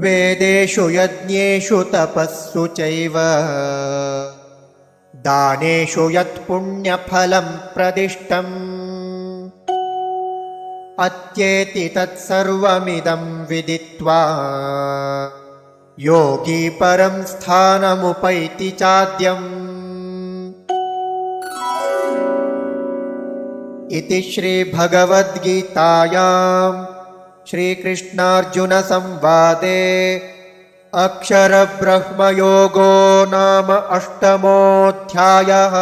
वेदेषु यज्ञेषु तपःसु चैव। दानेषु यत्पुण्यफलं प्रदिष्टम् अत्येति तत्सर्वमिदं विदित्वा योगी परं स्थानमुपैति चाद्यम्। इति श्रीभगवद्गीतायां श्रीकृष्णार्जुनसंवादे अक्षरब्रह्मयोगो नाम अष्टमोऽध्यायः।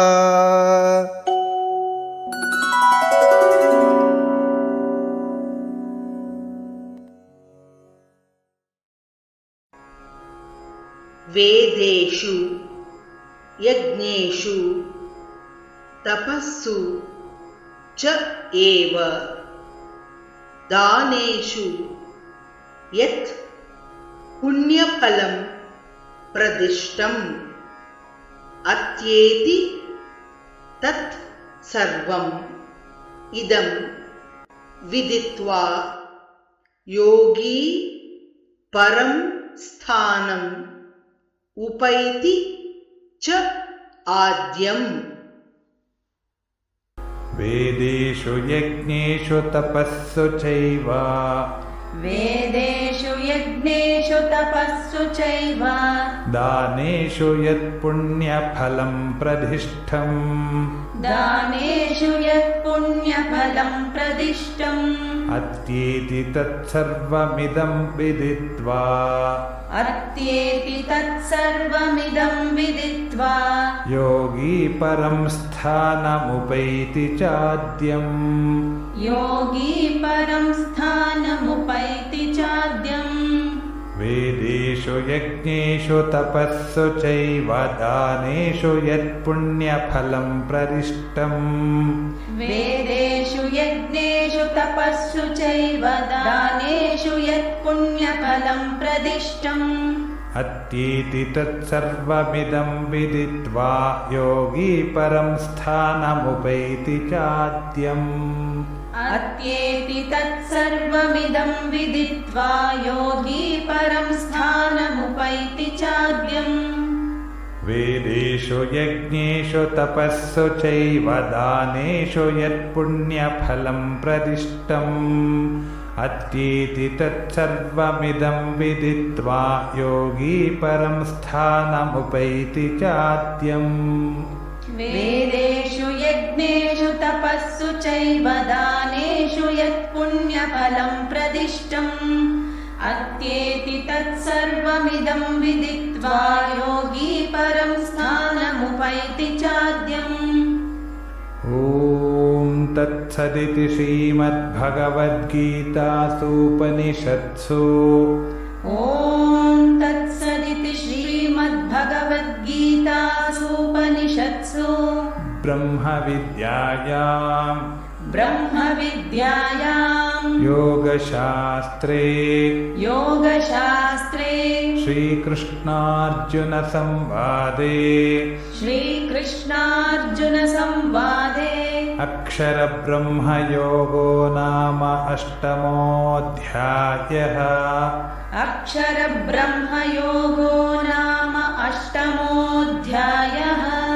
वेदेषु यज्ञेषु तपस्सु च एव दानेषु यत् पुण्यफलं प्रदिष्टम् अत्येति तत् सर्वम् इदं विदित्वा योगी परं स्थानम् उपैति च आद्यम् वेदेषु यज्ञेषु तपःसु चैव। वेदेषु यज्ञेषु तपःसु चैव। दानेषु यत्पुण्यफलं प्रदिष्टम् दानेषु यत्पुण्यफलं प्रदिष्टम् अत्येति तत्सर्वमिदं विदित्वा। अत्येति तत्सर्वमिदं विदित्वा। योगी परं स्थानमुपैति चाद्यम्। योगी परं स्थानमुपैति यज्ञेषु तपःसु चैव दानेषु यत्पुण्यफलं प्रदिष्टम्। वेदेषु यज्ञेषु तपःसु चैव दानेषु यत्पुण्यफलं प्रदिष्टम्। अत्येति तत्सर्वमिदं विदित्वा योगी परं स्थानमुपैति चाद्यम् अत्येति तत्सर्वमिदं विदित्वा योगी परं स्थानमुपैति चाद्यम्। वेदेषु यज्ञेषु तपःसु चैव दानेषु यत्पुण्यफलं प्रदिष्टम्। अत्येति तत्सर्वमिदं विदित्वा योगी परं स्थानमुपैति चाद्यम्। यज्ञेषु तपःसु चैव दानेषु यत्पुण्यफलं प्रदिष्टम् अत्येति तत्सर्वमिदं विदित्वा योगी परं स्थानमुपैति चाद्यम्। ॐ तत्सदिति श्रीमद्भगवद्गीतासूपनिषत्सु। ॐ श्रीमद्भगवद्गीतासूपनिषत्सु ब्रह्मविद्यायाम् ब्रह्मविद्यायां। योगशास्त्रे। योगशास्त्रे। श्रीकृष्णार्जुनसंवादे। श्रीकृष्णार्जुनसंवादे। अक्षरब्रह्मयोगो नाम अष्टमोऽध्यायः। अक्षरब्रह्मयोगो नाम अष्टमोऽध्यायः